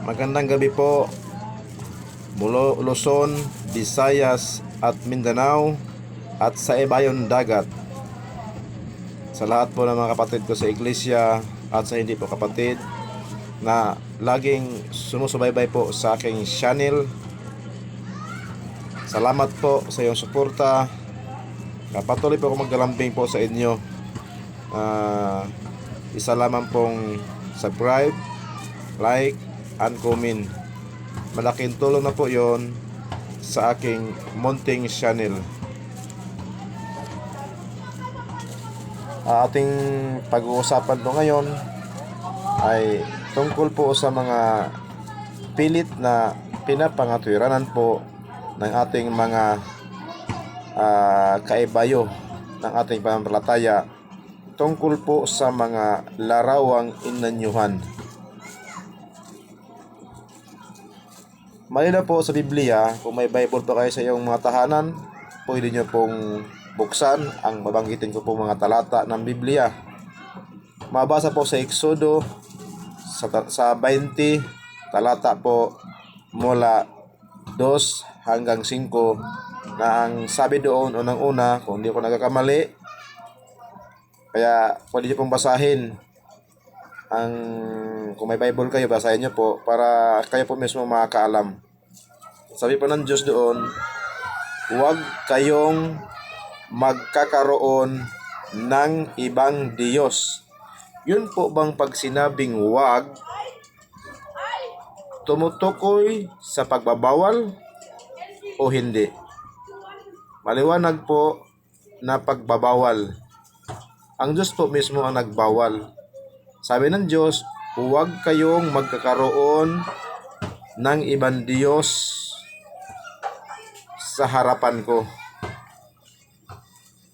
Magandang gabi po. Mula Luzon, Visayas at Mindanao at sa Ibayon Dagat. Sa lahat po ng mga kapatid ko sa iglesia at sa hindi po kapatid na laging sumusubaybay po sa aking channel. Salamat po sa iyong suporta. Patuloy po ako maggalambing po sa inyo. Ah, isa lamang pong subscribe, like, and comment. Malaking tulong na po yon sa aking munting channel. Ang ating pag-uusapan po ngayon ay tungkol po sa mga pilit na pinapangatwiranan po ng ating mga ah, kaibayo ng ating pananampalataya tungkol po sa mga larawang inanyuhan. Malina po sa Biblia, kung may Bible pa kayo sa iyong mga tahanan, pwede nyo pong buksan ang babanggitin ko po mga talata ng Biblia. Mabasa po sa Exodo sa, sa 20, talata po mula 2 hanggang 5 na ang sabi doon unang-una, kung hindi ko nagkakamali, kaya pwede nyo pong basahin ang kung may Bible kayo, basahin nyo po para kayo po mismo makakaalam. Sabi po ng Diyos doon, huwag kayong magkakaroon ng ibang Diyos. Yun po bang pag sinabing huwag, tumutukoy sa pagbabawal o hindi? Maliwanag po na pagbabawal. Ang Diyos po mismo ang nagbawal. Sabi ng Diyos, huwag kayong magkakaroon ng ibang Diyos sa harapan ko.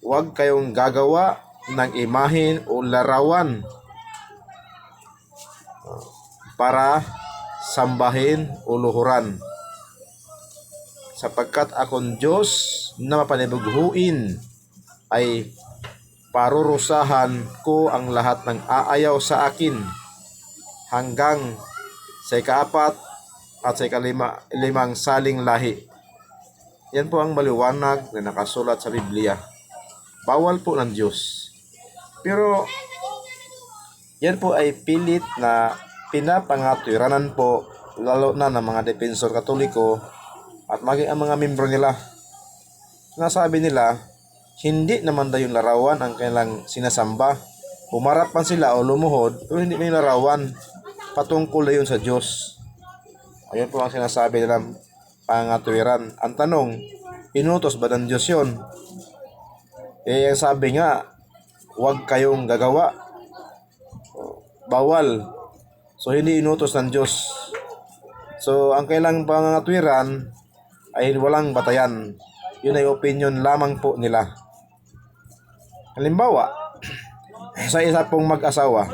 Huwag kayong gagawa ng imahin o larawan para sambahin o luhuran. Sapagkat akong Diyos na mapanibughuin ay parurusahan ko ang lahat ng aayaw sa akin hanggang sa ikaapat at sa ikalima, limang saling lahi. Yan po ang maliwanag na nakasulat sa Biblia. Bawal po ng Diyos. Pero yan po ay pilit na pinapangatwiranan po lalo na ng mga depensor katoliko at maging ang mga membro nila. Nasabi nila, hindi naman daw yung larawan ang kanilang sinasamba. Humarap man sila o lumuhod, pero hindi may larawan. Patungkol na yun sa Diyos. Ayun po ang sinasabi nilang pangatwiran. Ang tanong, inutos ba ng Diyos yun? Eh, ang sabi nga, huwag kayong gagawa. Bawal. So, hindi inutos ng Diyos. So, ang kailang pangatwiran ay walang batayan. Yun ay opinion lamang po nila. Halimbawa, sa isa pong mag-asawa,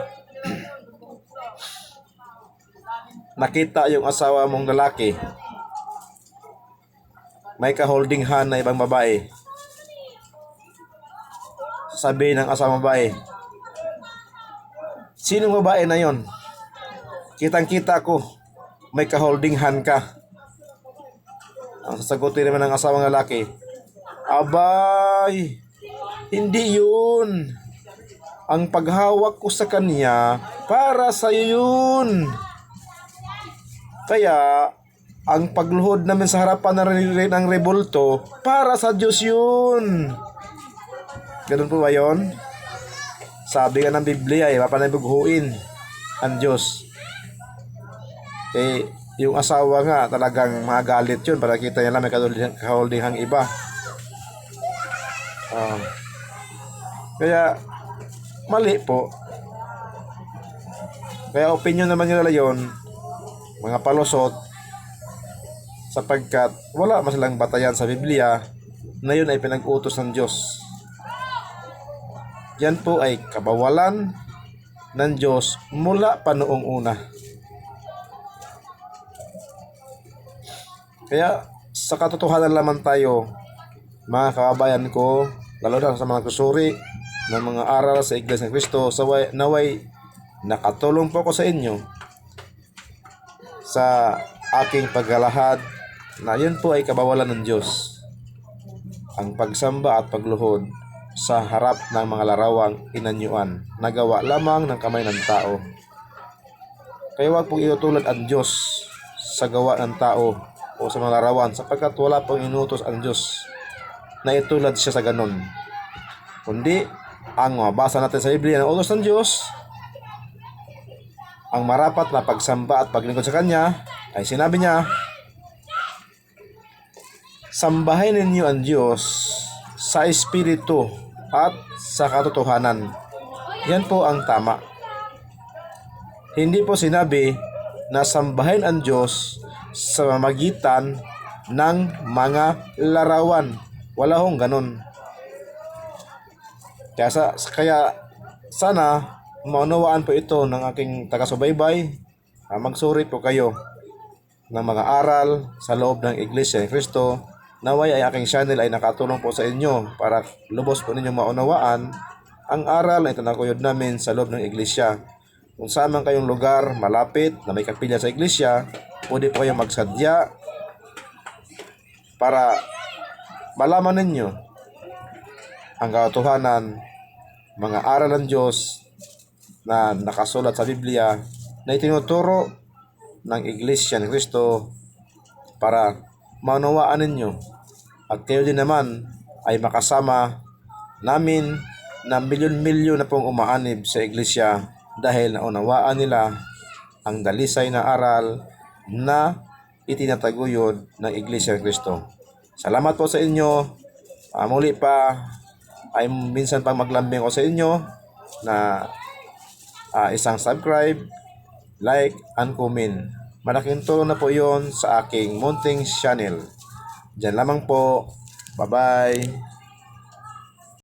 nakita yung asawa mong lalaki, may ka-holding hand na ibang babae. Sabi ng asawa babae, Sinong babae na yon? Kitang-kita ko, may ka-holding hand ka. Ang sasagutin naman ng asawang lalaki, Abay, hindi yun. Ang paghawak ko sa kanya, para sa yun. Kaya, ang pagluhod namin sa harapan ng, ng rebulto, para sa Diyos yun. Ganun po ba yun? Sabi nga ng Biblia, eh, papanabughuin ang Diyos. Eh, yung asawa nga talagang magalit yun para kita niya lang may kaholdinghang iba. Ah. Kaya, mali po. Kaya opinion naman nila yon mga palusot, sapagkat wala man silang batayan sa Biblia na yun ay pinag-utos ng Diyos. Yan po ay kabawalan ng Diyos mula pa noong una. Kaya sa katotohanan lamang tayo, mga kababayan ko, lalo na sa mga kusuri ng mga aral sa Iglesia ng Cristo, sa way, naway nakatulong po ko sa inyo sa aking paglalahad na yun po ay kabawalan ng Diyos. Ang pagsamba at pagluhod sa harap ng mga larawang inanyuan na gawa lamang ng kamay ng tao. Kaya huwag pong itutulad ang Diyos sa gawa ng tao o sa mga larawan sapagkat wala pong inutos ang Diyos na itulad siya sa ganon. Kundi, ang mabasa natin sa Biblia ng utos ng Diyos, ang marapat na pagsamba at paglingkod sa Kanya ay sinabi niya, Sambahin ninyo ang Diyos sa Espiritu at sa katotohanan. Yan po ang tama. Hindi po sinabi na sambahin ang Diyos sa mamagitan ng mga larawan. Wala hong ganun. Kaya, sa, kaya sana maunawaan po ito ng aking taga-subaybay. Ah, Magsuri po kayo ng mga aral sa loob ng Iglesia ni Cristo. Naway ay aking channel ay nakatulong po sa inyo para lubos po ninyo maunawaan ang aral na itinakuyod namin sa loob ng Iglesia. Kung saan man kayong lugar malapit na may kapilya sa Iglesia, pwede po kayong magsadya para malaman ninyo ang katotohanan, mga aral ng Diyos na nakasulat sa Biblia na itinuturo ng Iglesia ni Cristo para maunawaan ninyo at kayo din naman ay makasama namin na milyon-milyon na pong umaanib sa Iglesia dahil naunawaan nila ang dalisay na aral na itinataguyod ng Iglesia ni Cristo. Salamat po sa inyo. Ah, muli pa ay minsan pang maglambing ako sa inyo na ah, isang subscribe, like, and comment. Malaking tulong na po yon sa aking Mounting channel. Diyan lamang po. Bye-bye.